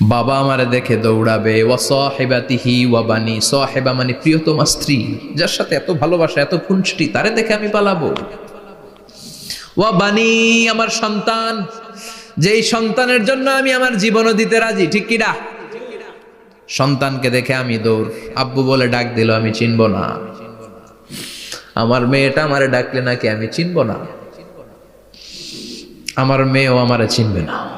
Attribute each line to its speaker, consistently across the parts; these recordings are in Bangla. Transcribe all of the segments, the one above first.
Speaker 1: বাবা আমারে দেখে দৌড়াবে। ও সহেবাতিহি ওয়াবানি সহেবা মানে প্রিয়তমা স্ত্রী, যার সাথে এত ভালোবাসা, এত খুনষ্টি তারে দেখে আমি পালাবো। ওয়া বানি আমার সন্তান, যেই সন্তানের জন্য আমি আমার জীবনও দিতে রাজি, ঠিক কিনা সন্তানকে দেখে আমি দৌড়। আব্বু বলে ডাক দিল, আমি চিনব না। আমার মেয়েটা আমারে ডাকলে নাকি আমি চিনব না? আমার মেয়েও আমারে চিনবে না।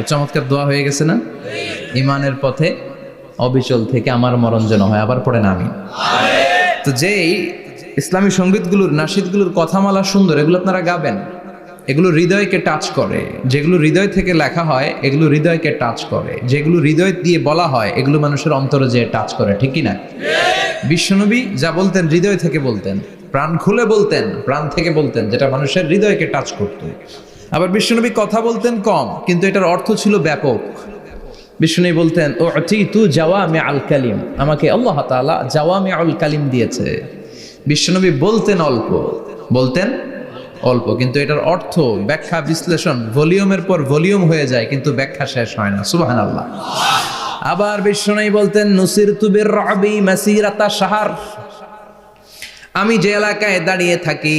Speaker 1: তো চমৎকার দোয়া হয়ে গেছে না? ইমানের পথে অবিচল থেকে আমার মরণ যেন হয় আবার পড়েন আমি। তো যেই ইসলামী সঙ্গীতগুলোর নাসিদগুলোর কথামালা সুন্দর এগুলো আপনারা গাবেন। এগুলো হৃদয়কে টাচ করে। যেগুলো হৃদয় থেকে লেখা হয় এগুলো হৃদয়কে টাচ করে। যেগুলো হৃদয় দিয়ে বলা হয় এগুলো মানুষের অন্তরে যে টাচ করে ঠিক না বিশ্বনবী যা বলতেন হৃদয় থেকে বলতেন প্রাণ খুলে বলতেন প্রাণ থেকে বলতেন যেটা মানুষের হৃদয়কে টাচ করত। আবার বিশ্বনবী কথা বলতেন কম, কিন্তু এটার অর্থ ছিল ব্যাপক। বিষ্ণু বলতেন ও তু জাওয়া মে আল কালিম। আমাকে আল্লাহ তালা জাওয়া মে আল কালিম দিয়েছে। বিশ্বনবী বলতেন অল্প বলতেন অল্প, কিন্তু এটার অর্থ ব্যাখ্যা, বিশ্লেষণ ভলিউমের পর ভলিউম হয়ে যায়, কিন্তু ব্যাখ্যা শেষ হয় না। সুবাহান আল্লাহ আবার বিষ্ণু বলতেন নুসির তুবির রবি মাসিরাতা সাহার আমি যে এলাকায় দাঁড়িয়ে থাকি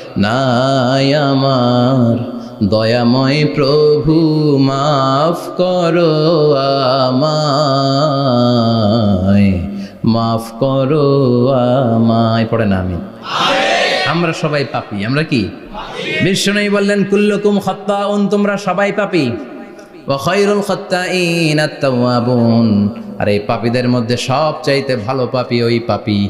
Speaker 1: নাই আমার। দয়াময় প্রভু, মাফ করো আমায়। মাফ করো আমায়। পড়ে না আমি আমরা সবাই পাপি, আমরা কি? বিষ্ণু বললেন, কুল্লুকুম খত্তাউন তোমরা সবাই পাপি। ওয়াখাইরুল খত্তাইন আত-তাওয়াবুন। আর এই পাপীদের মধ্যে সব চাইতে ভালো পাপি ওই পাপি।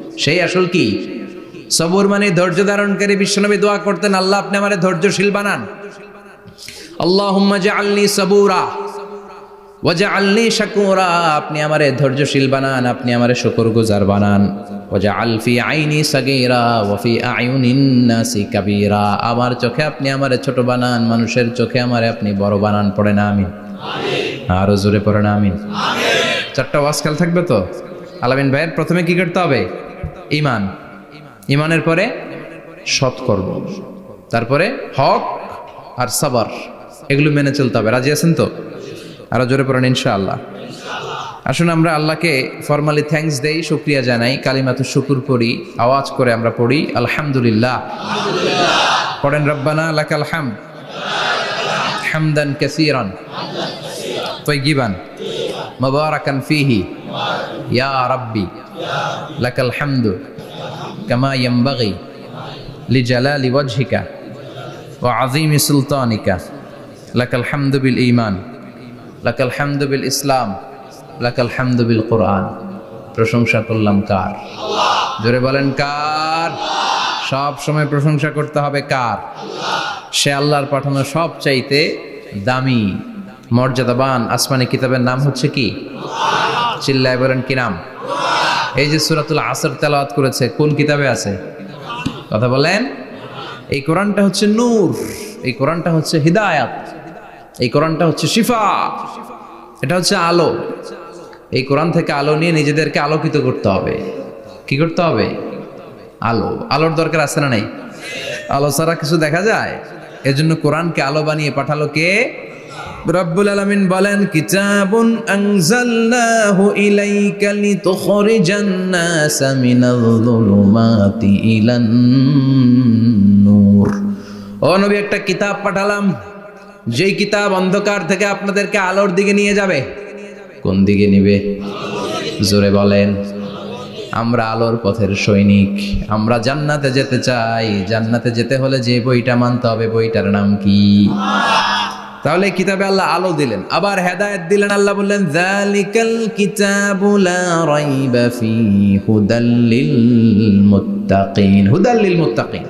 Speaker 1: সেই আসল কি? সবুর মানে ধৈর্য ধারণকারী বিশ্বনবী দোয়া করতেন, আল্লাহ, আপনি আমার ধৈর্যশীল বানান। আল্লাহুম্মা জাআলনি সাবুরা ওয়াজআলনি শাকুরা। আপনি আমারে ধৈর্যশীল বানান, আপনি আমারে শুকরগুজার বানান। ওয়াজআল ফি আইনি সাগীরা ওয়া ফি আয়ুনিন নাসি কাবীরা। আমার চোখে আপনি আমারে ছোট বানান, মানুষের চোখে আমারে আপনি বড় বানান। পড়ে না, আমিন। আরও জোরে পড়ে না, আমিন। চারটা ওয়াজকাল থাকবে তো? আলামিন ভাইয়ের প্রথমে কি করতে হবে? ইমান। ইমানের পরে সৎকর্ম। তারপরে হক আর সাবার। এগুলো মেনে চলতে হবে। রাজি আছেন তো? আরও জোরে পড়েন ইনশাআল্লাহ। আসুন আমরা আল্লাহকে ফর্মালি থ্যাঙ্কস দেই, শুক্রিয়া জানাই। কালিমাতু শুকুর পড়ি, আওয়াজ করে আমরা পড়ি, আলহামদুলিল্লাহ। পড়েন রব্বানা লাকাল হামদ হামদান কাসীরান। ইয়া রাব্বি কামা ইসলাম, লাকাল কোরআন। প্রশংসা করলাম কার? জোরে বলেন কার? সব সময় প্রশংসা করতে হবে কার? সে আল্লাহর পাঠানো সব চাইতে দামি, মর্যাদাবান, আসমানি কিতাবের নাম হচ্ছে কি? চিল্লায় বলেন, কি নাম? এই যে সুরাতুল আসর তেলাওয়াত করেছে, কোন কিতাবে আছে? কথা বলেন। এই কোরআনটা হচ্ছে নূর, এই কোরআনটা হচ্ছে হিদায়াত, এই কোরআনটা হচ্ছে শিফা, এটা হচ্ছে আলো। এই কোরআন থেকে আলো নিয়ে নিজেদেরকে আলোকিত করতে হবে। কি করতে হবে? আলো। আলোর দরকার আছে না নাই? আলো ছাড়া কিছু দেখা যায়? এজন্য কোরআনকে আলো বানিয়ে পাঠালো কে? রব্বুল আলামিন বলেন, কিতাবুন আনজালনাহু ইলাইকা লিতুখরিজান নাসা মিনাল যুলুমাতি ইলান নূর। ও নবী, একটা কিতাব পাঠালাম। যেই কিতাব অন্ধকার থেকে আপনাদেরকে আলোর দিকে নিয়ে যাবে। কোন দিকে নিবে? জোরে বলেন, আমরা আলোর পথের সৈনিক। আমরা জান্নাতে যেতে চাই। জান্নাতে যেতে হলে যে বইটা মানতে হবে, বইটার নাম কি? তাহলে কিতাবে আল্লাহ আলো দিলেন। আবার হেদায়েত দিলেন, আল্লাহ বললেন যালিকাল কিতাবু লা রাইবা ফি হুদাল্লিল মুত্তাকিন। হুদাল্লিল মুত্তাকিন।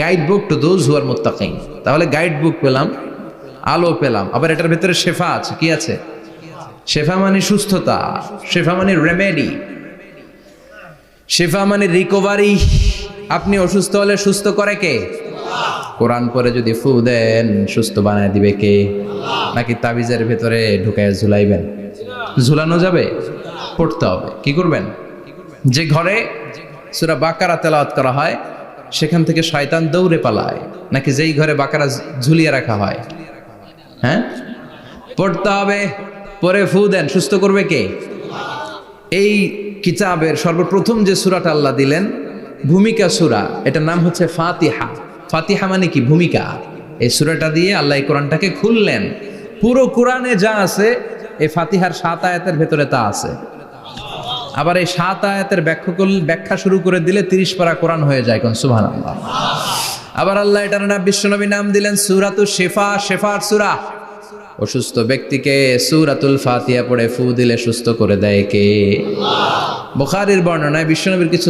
Speaker 1: Guide book to those who are মুত্তাকিন। তাহলে গাইড বুক পেলাম, আলো পেলাম। আবার এটার ভিতরে শেফা আছে, কি আছে? শেফা মানে সুস্থতা, শেফা মানে রেমেডি শেফা মানে রিকভারি আপনি অসুস্থ হলে সুস্থ করে কে? কোরআন পরে যদি ফু দেন, সুস্থ বানায় দিবে কে? নাকি তাবিজের ভেতরে ঢুকায় ঝুলাইবেন? ঝুলানো যাবে? পড়তে হবে। কি করবেন? যে ঘরে সুরা বাকারা তেলাওয়াত করা হয়, সেখান থেকে শয়তান দৌড়ে পালায়। নাকি যেই ঘরে বাকারা ঝুলিয়ে রাখা হয়? হ্যাঁ? পড়তে হবে। পরে ফু দেন, সুস্থ করবে কে? এই কিতাবের সর্বপ্রথম যে সুরাটা আল্লাহ দিলেন, ভূমিকা সুরা, এটার নাম হচ্ছে ফাতিহা। ফাতিহা মানে কি? ভূমিকা। এই সুরাটা দিয়ে আল্লাহ এই কোরআনটাকে খুললেন। পুরো কোরআনে যা আছে, এই ফাতিহার সাত আয়াতের ভেতরে তা আছে। আবার এই সাত আয়াতের ব্যাখ্যা ব্যাখ্যা শুরু করে দিলে তিরিশ পারা কোরআন হয়ে যায় কোন সুবহান আল্লাহ আবার আল্লাহ এটার নাম বিশ্বনবী নাম দিলেন সুরাতু শেফা, শেফার সুরা। অসুস্থ ব্যক্তিকে সুরাতুল ফাতিয়া পড়ে ফু দিলে সুস্থ করে দেয় কে? বুখারীর বর্ণনায় বিশ্বনবীর কিছু